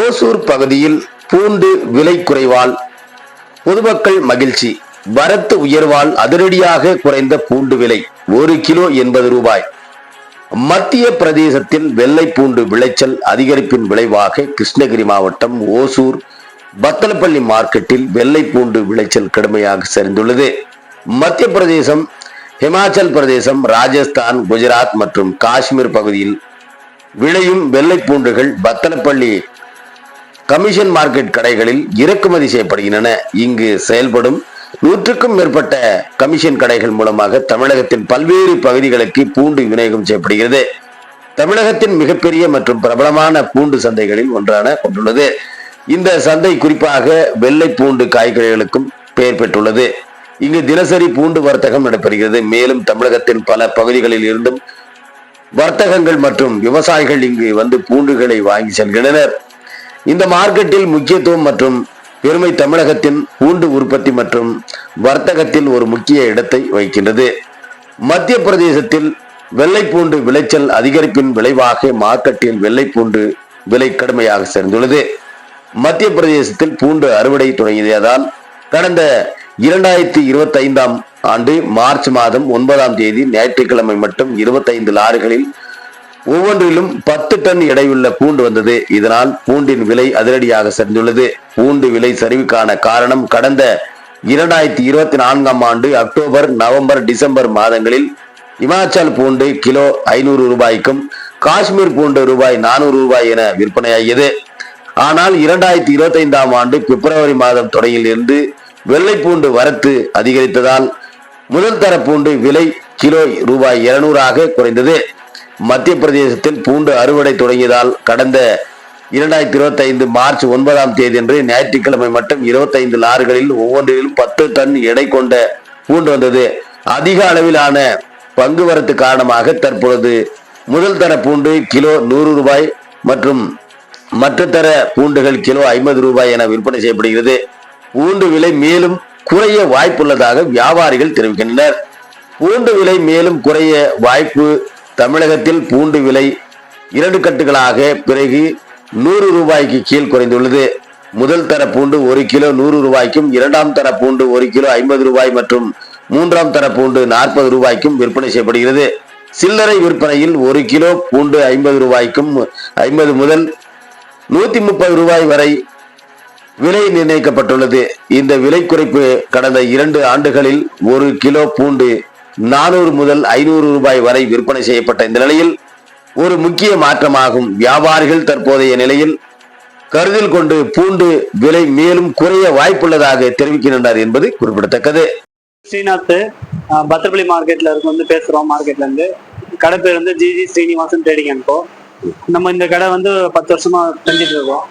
ஓசூர் பகுதியில் பூண்டு விலை குறைவால் பொதுமக்கள் மகிழ்ச்சி. வரத்து உயர்வால் அதிரடியாக குறைந்த பூண்டு விலை ஒரு கிலோ எண்பது ரூபாய். மத்திய பிரதேசத்தில் வெள்ளை பூண்டு விளைச்சல் அதிகரிப்பின் விளைவாக கிருஷ்ணகிரி மாவட்டம் ஓசூர் பத்தலப்பள்ளி மார்க்கெட்டில் வெள்ளை பூண்டு விளைச்சல் கடுமையாக சரிந்துள்ளது. மத்திய பிரதேசம் ஹிமாச்சல் பிரதேசம் ராஜஸ்தான் குஜராத் மற்றும் காஷ்மீர் பகுதியில் விளையும் வெள்ளை பூண்டுகள் பத்தலப்பள்ளி கமிஷன் மார்க்கெட் கடைகளில் இறக்குமதி செய்யப்படுகின்றன. இங்கு செயல்படும் நூற்றுக்கும் மேற்பட்ட கமிஷன் கடைகள் மூலமாக தமிழகத்தின் பல்வேறு பகுதிகளுக்கு பூண்டு விநியோகம் செய்யப்படுகிறது. தமிழகத்தின் மிகப்பெரிய மற்றும் பிரபலமான பூண்டு சந்தைகளில் ஒன்றான கொண்டுள்ளது. இந்த சந்தை குறிப்பாக வெள்ளை பூண்டு காய்கறிகளுக்கும் பெயர் பெற்றுள்ளது. இங்கு தினசரி பூண்டு வர்த்தகம் நடைபெறுகிறது. மேலும் தமிழகத்தின் பல பகுதிகளில் இருந்தும் வர்த்தகங்கள் மற்றும் விவசாயிகள் இங்கு வந்து பூண்டுகளை வாங்கி செல்கின்றனர். இந்த மார்க்கெட்டில் முக்கியத்துவம் மற்றும் பெருமை தமிழகத்தின் பூண்டு உற்பத்தி மற்றும் வர்த்தகத்தில் ஒரு முக்கிய இடத்தை வகிக்கின்றது. மத்திய பிரதேசத்தில் வெள்ளைப்பூண்டு விளைச்சல் அதிகரிப்பின் விளைவாக மார்க்கெட்டில் வெள்ளைப்பூண்டு விலை கடுமையாக சேர்ந்துள்ளது. மத்திய பிரதேசத்தில் பூண்டு அறுவடை தொடங்கியதால் கடந்த இரண்டாயிரத்தி இருபத்தி ஐந்தாம் ஆண்டு மார்ச் மாதம் ஒன்பதாம் தேதி ஞாயிற்றுக்கிழமை மட்டும் இருபத்தைந்து லாரிகளில் ஒவ்வொன்றிலும் பத்து டன் எடையுள்ள பூண்டு வந்தது. இதனால் பூண்டின் விலை அதிரடியாக சரிந்துள்ளது. பூண்டு விலை சரிவுக்கான காரணம் கடந்த இரண்டாயிரத்தி இருபத்தி நான்காம் ஆண்டு அக்டோபர் நவம்பர் டிசம்பர் மாதங்களில் இமாச்சல் பூண்டு கிலோ ஐநூறு ரூபாய்க்கும் காஷ்மீர் பூண்டு ரூபாய் நானூறு ரூபாய் என விற்பனையாகியது. ஆனால் இரண்டாயிரத்தி இருபத்தி ஐந்தாம் ஆண்டு பிப்ரவரி மாதம் தொடங்கியிலிருந்து வெள்ளை பூண்டு வரத்து அதிகரித்ததால் முதல் தர பூண்டு விலை கிலோ ரூபாய் இருநூறாக குறைந்தது. மத்திய பிரதேசத்தில் பூண்டு அறுவடை தொடங்கியதால் கடந்த இரண்டாயிரத்தி இருபத்தி ஐந்து மார்ச் ஒன்பதாம் தேதியன்று ஞாயிற்றுக்கிழமை மட்டும் இருபத்தைந்து லாரிகளில் ஒவ்வொன்றிலும் பத்து டன் எடை கொண்ட பூண்டு வந்தது. அதிக அளவிலான பங்குவரத்து காரணமாக தற்பொழுது முதல் தர பூண்டு கிலோ நூறு ரூபாய் மற்றும் மற்ற தர பூண்டுகள் கிலோ ஐம்பது ரூபாய் என விற்பனை செய்யப்படுகிறது. பூண்டு விலை மேலும் குறைய வாய்ப்புள்ளதாக வியாபாரிகள் தெரிவிக்கின்றனர். பூண்டு விலை மேலும் குறைய வாய்ப்பு தமிழகத்தில் பூண்டு விலை இரண்டு கட்டுகளாக பிறகு நூறு ரூபாய்க்கு கீழ் குறைந்துள்ளது. முதல் தர பூண்டு ஒரு கிலோ நூறு ரூபாய்க்கும் இரண்டாம் தர பூண்டு ஒரு கிலோ ஐம்பது ரூபாய் மற்றும் மூன்றாம் தர பூண்டு நாற்பது ரூபாய்க்கும் விற்பனை செய்யப்படுகிறது. சில்லறை விற்பனையில் ஒரு கிலோ பூண்டு ஐம்பது ரூபாய்க்கும் ஐம்பது முதல் நூத்தி முப்பது ரூபாய் வரை விலை நிர்ணயிக்கப்பட்டுள்ளது. இந்த விலை குறைப்பு கடந்த இரண்டு ஆண்டுகளில் ஒரு கிலோ பூண்டு நானூறு முதல் ஐநூறு ரூபாய் வரை விற்பனை செய்யப்பட்ட இந்த நிலையில் ஒரு முக்கிய மாற்றமாகும். வியாபாரிகள் தற்போதைய நிலையில் கருதில் கொண்டு பூண்டு விலை மேலும் குறைய வாய்ப்புள்ளதாக தெரிவிக்கின்றனர் என்பது குறிப்பிடத்தக்கது. ஸ்ரீநாத் பத்திரப்பள்ளி மார்க்கெட்ல இருந்து வந்து பேசுறோம் மார்க்கெட்ல இருந்து கடை பேர் வந்து ஜிஜி ஸ்ரீனிவாசன் ட்ரேடிங் அனுப்போ நம்ம இந்த கடை வந்து பத்து வருஷமா செஞ்சுட்டு இருக்கோம்.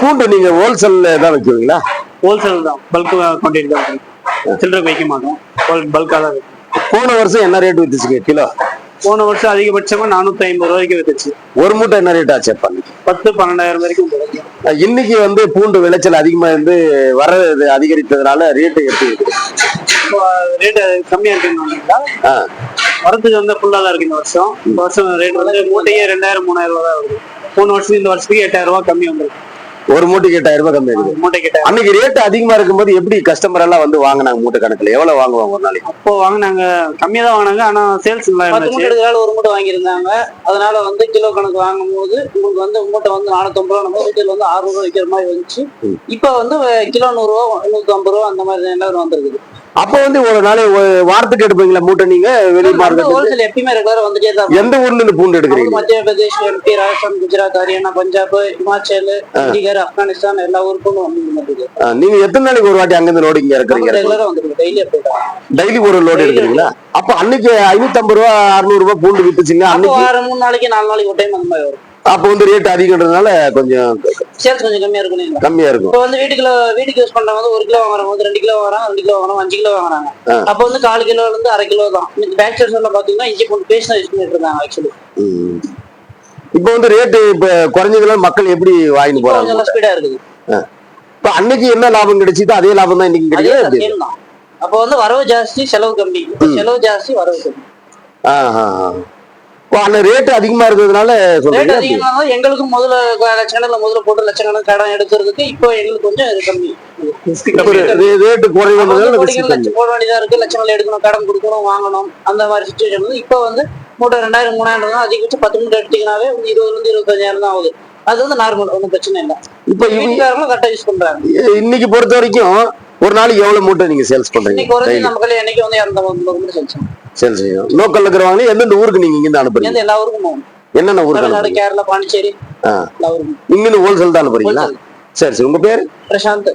பூண்டு நீங்க ஹோல்சேல்ல தான் வைக்கிறீங்களா? ஹோல்சேல் தான். பல்க் குவான்டிட்டி தான். சில்லறை வைக்க மாட்டோம். பல்காக தான் போன வருஷம் என்ன ரேட் வித்துச்சுங்க கிலோ? போன வருஷம் அதிகபட்சமா நானூத்தி ஐம்பது ரூபாய்க்கு வித்துச்சு. ஒரு மூட்டை என்ன ரேட் ஆச்சு பத்து பன்னெண்டாயிரம் வரைக்கும். இன்னைக்கு வந்து பூண்டு விளைச்சல் அதிகமா இருந்து வர அதிகரித்ததுனால ரேட்டு எப்படி இருக்குது இப்போ ரேட் கம்மியா இருக்குன்னு. வரத்துக்கு வந்து ஃபுல்லா தான் இருக்கு இந்த வருஷம். இந்த வருஷம் ரேட் வந்து மூட்டையே ரெண்டாயிரம் மூணாயிரம் ரூபாய் தான் வருது. போன வருஷம் இந்த வருஷத்துக்கு எட்டாயிரம் ரூபாய் கம்மி வந்திருக்கு. ஒரு மூட்டைக்கு எட்டாயிரம் ரூபாய் கம்மி இருக்குது மூட்டைக்கு எட்டாயிரம். அன்னைக்கு ரேட் அதிகமா இருக்கும்போது எப்படி கஸ்டமர் எல்லாம் வந்து வாங்கினாங்க மூட்டை கணக்குல? எவ்வளவு வாங்குவாங்க ஒரு நாளைக்கு? அப்போ வாங்கினாங்க. கம்மியா தான் வாங்கினாங்க ஆனா சேல்ஸ் மூட்டை எடுக்கிறதால ஒரு மூட்டை வாங்கியிருந்தாங்க. அதனால வந்து கிலோ கணக்கு வாங்கும்போது உங்களுக்கு வந்து மூட்டை வந்து நானூத்தம்பது ரூபா நம்ம ரீட்டைல் வந்து ஆறு ரூபா விற்கிற மாதிரி வந்துச்சு. இப்போ வந்து கிலோ நூறு ரூபா நூத்தி ஐம்பது ரூபா அந்த மாதிரி எல்லாம் வந்திருக்குது. அப்ப வந்து ஒரு நாளை வாரத்துக்கு எடுப்பீங்களா மூட்டை நீங்க? வெளி மார்க்கெட் எப்பயுமே ரெகுலரா வந்துட்டே தான். எந்த ஊர்ல இருந்து பூண்டு எடுக்கிறீங்க? மத்திய பிரதேஷ் எம்பி ராஜஸ்தான் குஜராத் ஹரியானா பஞ்சாப் இமாச்சல் சண்டிகர் ஆப்கானிஸ்தான் எல்லா ஊருக்கும் வந்து நீங்க எத்தனை நாளைக்கு ஒரு வாட்டி அங்கிருந்து லோடு இங்க இறக்குறீங்க? ரெகுலரா வந்துருக்கு டெய்லி டெய்லி ஒரு லோடு எடுக்கிறீங்களா? அப்ப அன்னைக்கு ஐநூத்தி ஐம்பது ரூபா அறுநூறு ரூபாய் பூண்டு வித்துச்சுங்க அன்னைக்கு? மூணு நாளைக்கு நாலு நாளைக்கு ஒரு டைம் அந்த மாதிரி வரும். அப்ப வந்து ரேட் அதிகன்றதுனால கொஞ்சம் சேல்ஸ் கொஞ்சம் கம்மியா இருக்கும்? கம்மியா இருக்கும். இப்போ வந்து வீட்டுக்குள்ள வீட்டுக்கு யூஸ் பண்றவங்க வந்து ஒரு கிலோ வாங்குறவங்க வந்து ரெண்டு கிலோ வாங்குறாங்க ரெண்டு கிலோ வாங்குறாங்க அஞ்சு கிலோ வாங்குறாங்க. அப்போ வந்து கால் கிலோல இருந்து அரை கிலோ தான். இந்த பேக் சைட்ஸ் எல்லாம் பாத்தீங்கன்னா இஞ்சி பேஸ்ட் யூஸ் பண்ணிட்டு இருக்காங்க ஆக்சுவலி. இப்ப வந்து ரேட்டு இப்ப குறைஞ்சதுல மக்கள் எப்படி வாங்கிட்டு போறாங்க? நல்லா ஸ்பீடா இருக்குது. இப்ப அன்னைக்கு என்ன லாபம் கிடைச்சதோ அதே லாபம் தான் இன்னைக்கு தான். அப்போ வந்து வரவு ஜாஸ்தி செலவு கம்மி. செலவு ஜாஸ்தி வரவு கம்மி. ஓ அந்த ரேட் அதிகமா இருக்கிறதுனால ரேட் அதிகமா எங்களுக்கும் முதல்ல லட்சக்கணக்கில் முதல்ல போட்டு லட்சக்கணக்கு கடன் எடுக்கிறதுக்கு இப்போ எங்களுக்கு கொஞ்சம் இது கம்மி. ரேட்டு குறைவு. லட்சம் போட வேண்டியதா இருக்கு. லட்சங்கள் எடுக்கணும் கடன் கொடுக்கணும் வாங்கணும் அந்த மாதிரி சுச்சுவேஷன் வந்து இப்போ வந்து மூட்டை ரெண்டாயிரம் மூணாயிரம் தான் அதிகபட்சம் பத்து மூட்டை எடுத்தீங்கன்னாவே ஒரு இருபதுல இருந்து இருபத்தஞ்சாயிரம் தான் ஆகுது. அது வந்து நார்மல் ஒன்றும் பிரச்சனை இல்லை. இப்ப இவங்க வீட்டுக்காரங்களும் கரெக்டாக யூஸ் பண்றாங்க. இன்னைக்கு பொறுத்த வரைக்கும் ஒரு நாளைக்கு எவ்வளவு மூட்டை நீங்க சேல்ஸ் பண்றீங்க இன்னைக்கு குறைஞ்சி நம்ம கையில என்னைக்கு வந்து இரநூத்தம்பது கிலோ மட்டும் சேல்ஸ் செய்யும் லோக்கல்ல இருக்கிறவங்க எந்தெந்த ஊருக்கு நீங்க இங்கிருந்து அனுப்புறீங்க? எல்லா ஊருக்கும். என்னென்ன ஊருக்கு கேரளா பாண்டிச்சேரி இங்கிருந்து ஹோல்சேல் தான் அனுப்புறீங்களா. சரி சரி. உங்க பேர்? பிரசாந்த்.